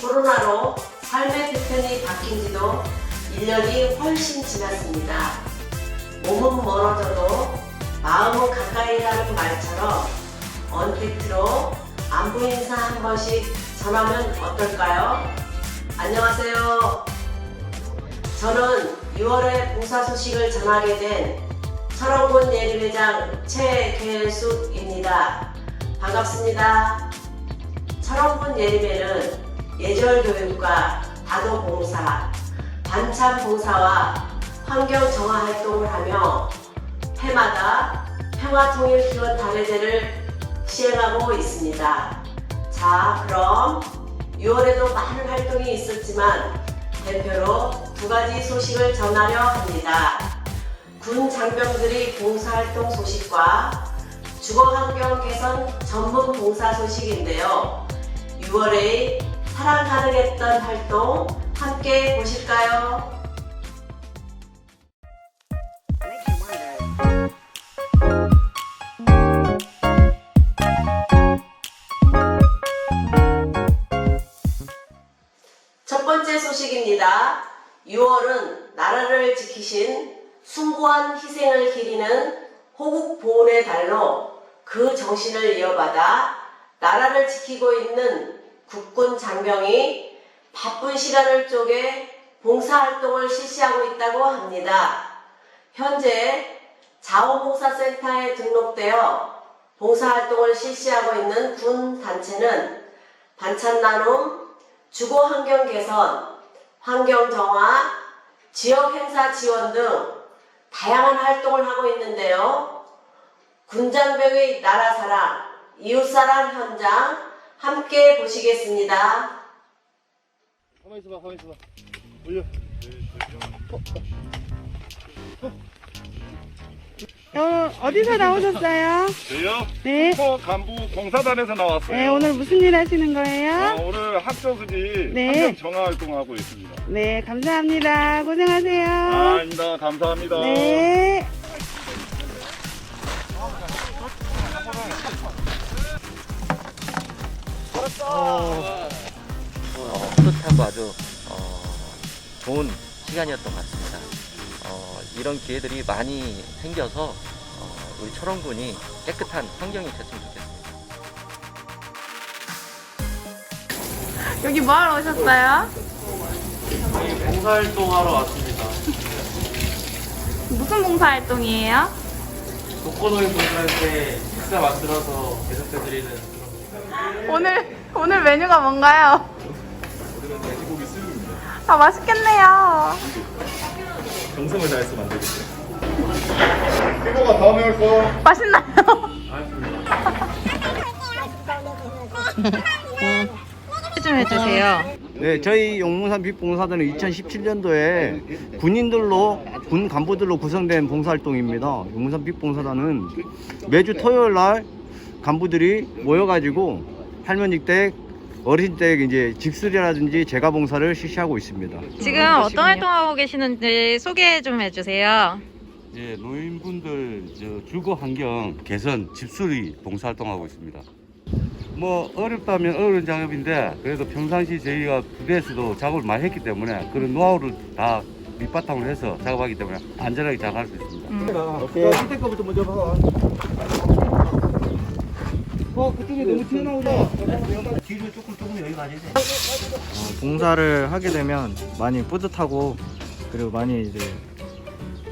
코로나로 삶의 패턴이 바뀐 지도 1년이 훨씬 지났습니다. 몸은 멀어져도 마음은 가까이 가는 말처럼 언택트로 안부 인사 한 번씩 전하면 어떨까요? 안녕하세요. 저는 6월에 봉사 소식을 전하게 된 철원군 예림회장 최계숙입니다. 반갑습니다. 철원군 예림회는 예절 교육과 아동 봉사, 반찬 봉사와 환경 정화 활동을 하며 해마다 평화통일 기원 단회제를 시행하고 있습니다. 자, 그럼 6월에도 많은 활동이 있었지만 대표로 두 가지 소식을 전하려 합니다. 군 장병들이 봉사활동 소식과 주거환경 개선 전문 봉사 소식인데요. 6월에 사랑 가능했던 활동 함께 보실까요? 첫 번째 소식입니다. 6월은 나라를 지키신 숭고한 희생을 기리는 호국 보훈의 달로 그 정신을 이어받아 나라를 지키고 있는 국군 장병이 바쁜 시간을 쪼개 봉사활동을 실시하고 있다고 합니다. 현재 자원봉사센터에 등록되어 봉사활동을 실시하고 있는 군 단체는 반찬 나눔, 주거 환경 개선, 환경 정화, 지역 행사 지원 등 다양한 활동을 하고 있는데요. 군장병의 나라 사랑, 이웃 사랑 현장 함께 보시겠습니다. 가만히 있어봐, 가만히 있어봐. 올려. 어, 어디서 나오셨어요? 저요? 네. 서 간부 공사단에서 나왔어요. 네, 오늘 무슨 일 하시는 거예요? 어, 오늘 학교들이 네. 환경 정화 활동하고 있습니다. 네, 감사합니다. 고생하세요. 아닙니다. 감사합니다. 네. 어, 뿌듯하고 아주 어, 좋은 시간이었던 것 같습니다. 어, 이런 기회들이 많이 생겨서 어, 우리 철원군이 깨끗한 환경이 됐으면 좋겠습니다. 여기 뭐 하러 오셨어요? 봉사활동하러 왔습니다. 무슨 봉사활동이에요? 독거노인 분들한테 식사 만들어서 대접해드리는 그런 오늘 오늘 메뉴가 뭔가요? 아 맛있겠네요. 정성을 다해서 만들겠습니다. 피부가 다음에 올 거. 맛있나요? 좀 해주세요. 네, 저희 용문산 빛봉사단은 2017년도에 군인들로 군 간부들로 구성된 봉사활동입니다. 용문산 빛봉사단은 매주 토요일 날 간부들이 모여가지고 할머니 댁, 어르신 댁 이제 집수리라든지 재가 봉사를 실시하고 있습니다. 지금 어떤 활동하고 계시는지 소개 좀 해주세요. 이제 노인분들 저 주거 환경 개선 집수리 봉사활동하고 있습니다. 뭐 어렵다면 어려운 작업인데 그래도 평상시 저희가 부대에서도 작업을 많이 했기 때문에 그런 노하우를 다 밑바탕으로 해서 작업하기 때문에 안전하게 작업할 수 있습니다. 오케이. 밑에 거부터 먼저 봐. 어, 그쪽에 너무 튀어나오죠? 뒤로 조금 조금 여기 가야 돼. 봉사를 하게 되면 많이 뿌듯하고 그리고 많이 이제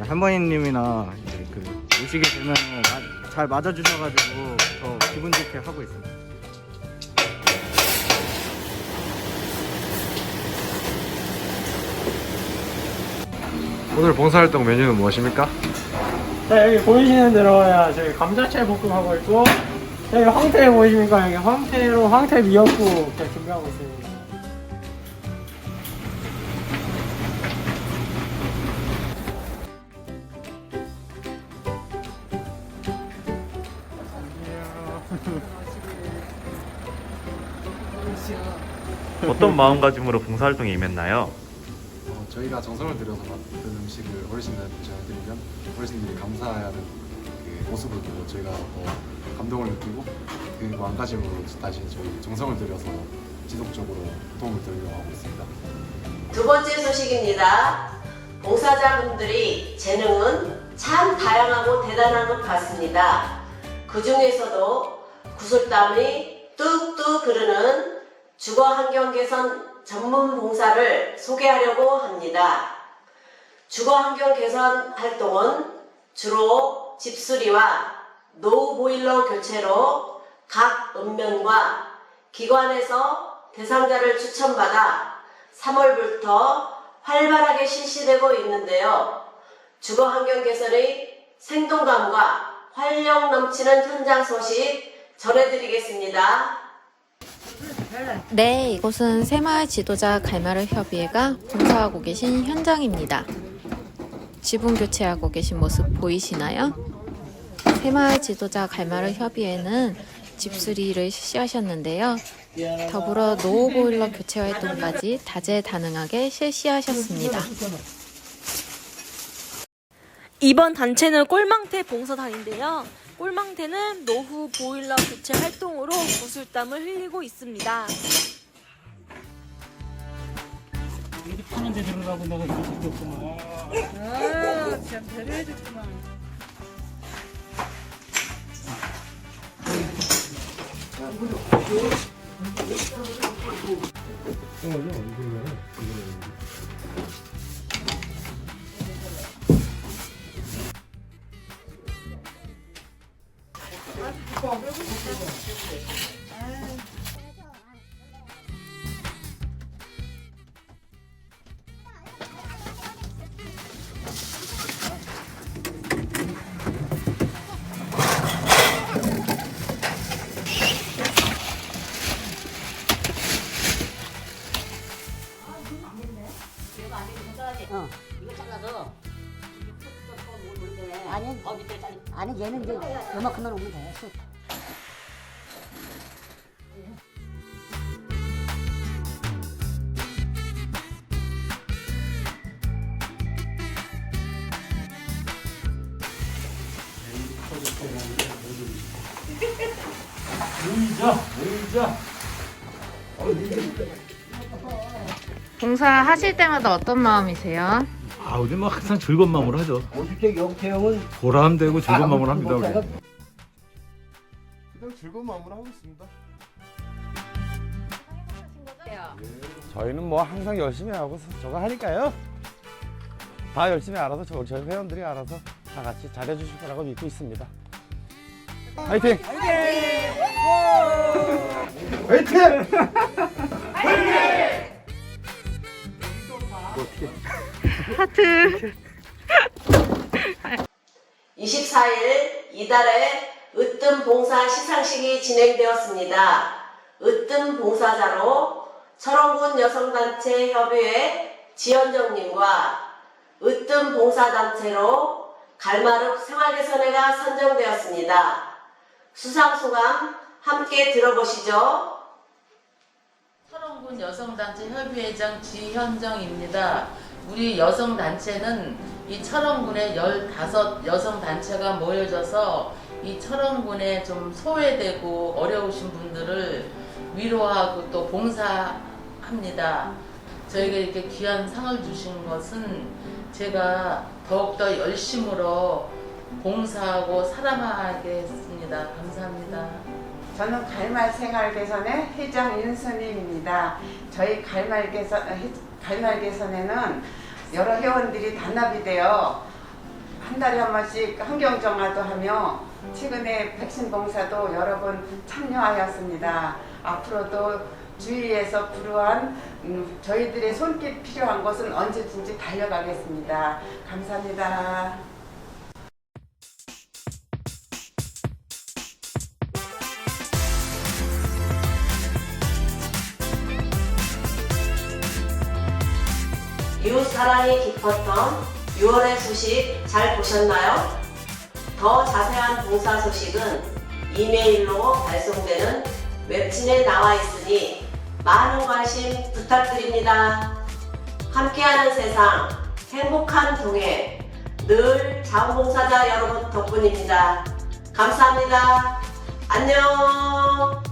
할머니님이나 이제 그 오시게 되면 잘 맞아주셔가지고 더 기분 좋게 하고 있습니다. 오늘 봉사활동 메뉴는 무엇입니까? 자, 여기 보이시는 대로야 저희 감자채 볶음 하고 있고 여기 황태 보이십니까? 여기 황태로 황태 미역국 이렇게 준비하고 있습니다. 어떤 마음가짐으로 봉사활동에 임했나요? 어, 저희가 정성을 들여서 만든 음식을 어르신들한테 전해드리면 어르신들이 감사해하는 그 모습을 보고 저희가 더 감동을 느끼고 그 마음가짐으로 다시 저희 정성을 들여서 지속적으로 도움을 드리려고 하고 있습니다. 두 번째 소식입니다. 봉사자분들이 재능은 참 다양하고 대단한 것 같습니다. 그 중에서도 구슬땀이 뚝뚝 흐르는 주거 환경 개선 전문 봉사를 소개하려고 합니다. 주거 환경 개선 활동은 주로 집수리와 노후 보일러 교체로 각 읍면과 기관에서 대상자를 추천받아 3월부터 활발하게 실시되고 있는데요. 주거 환경 개선의 생동감과 활력 넘치는 현장 소식 전해드리겠습니다. 네, 이곳은 새마을 지도자 갈마를 협의회가 봉사하고 계신 현장입니다. 지붕 교체하고 계신 모습 보이시나요? 새마을 지도자 갈마를 협의회는 집수리를 실시하셨는데요. 더불어 노후 보일러 교체 활동까지 다재다능하게 실시하셨습니다. 이번 단체는 꼴망태 봉사단인데요. 꼴망태는 노후 보일러 교체 활동으로 구슬땀을 흘리고 있습니다. 하는 데 들어가고 내가 이렇게 없구만. 아, 참 배려해줬구만. 아니, 요만큼만 오면 돼. 쑥. 의자, 의자. 봉사하실 때마다 어떤 마음이세요? 아, 우리 뭐 항상 즐거운 마음으로 하죠. 영태형은 보람되고 즐거운 마음으로 합니다, 우리. 즐거운 마음으로 하고 있습니다. 저희는 뭐 항상 열심히 하고 저거 하니까요. 다 열심히 알아서 저, 저희 회원들이 알아서 다 같이 잘해주실 거라고 믿고 있습니다. 화이팅! 하트. 24일 이달에 으뜸 봉사 시상식이 진행되었습니다. 으뜸 봉사자로 철원군 여성단체 협의회 지연정님과 으뜸 봉사단체로 갈마룩 생활개선회가 선정되었습니다. 수상소감 함께 들어보시죠. 철원군 여성단체 협의회장 지현정입니다. 우리 여성단체는 이 철원군에 15 여성단체가 모여져서 이 철원군에 좀 소외되고 어려우신 분들을 위로하고 또 봉사합니다. 저에게 이렇게 귀한 상을 주신 것은 제가 더욱더 열심으로 봉사하고 사랑하겠습니다. 감사합니다. 저는 갈말 생활 개선의 회장 윤선희입니다. 저희 갈말 개선 갈말 개선에는 여러 회원들이 단합이 되어 한 달에 한 번씩 환경 정화도 하며 최근에 백신 봉사도 여러 번 참여하였습니다. 앞으로도 주위에서 불우한 음, 저희들의 손길 필요한 것은 언제든지 달려가겠습니다. 감사합니다. 이웃 사랑이 깊었던 6월의 소식 잘 보셨나요? 더 자세한 봉사 소식은 이메일로 발송되는 웹진에 나와 있으니 많은 관심 부탁드립니다. 함께하는 세상, 행복한 동해, 늘 자원봉사자 여러분 덕분입니다. 감사합니다. 안녕.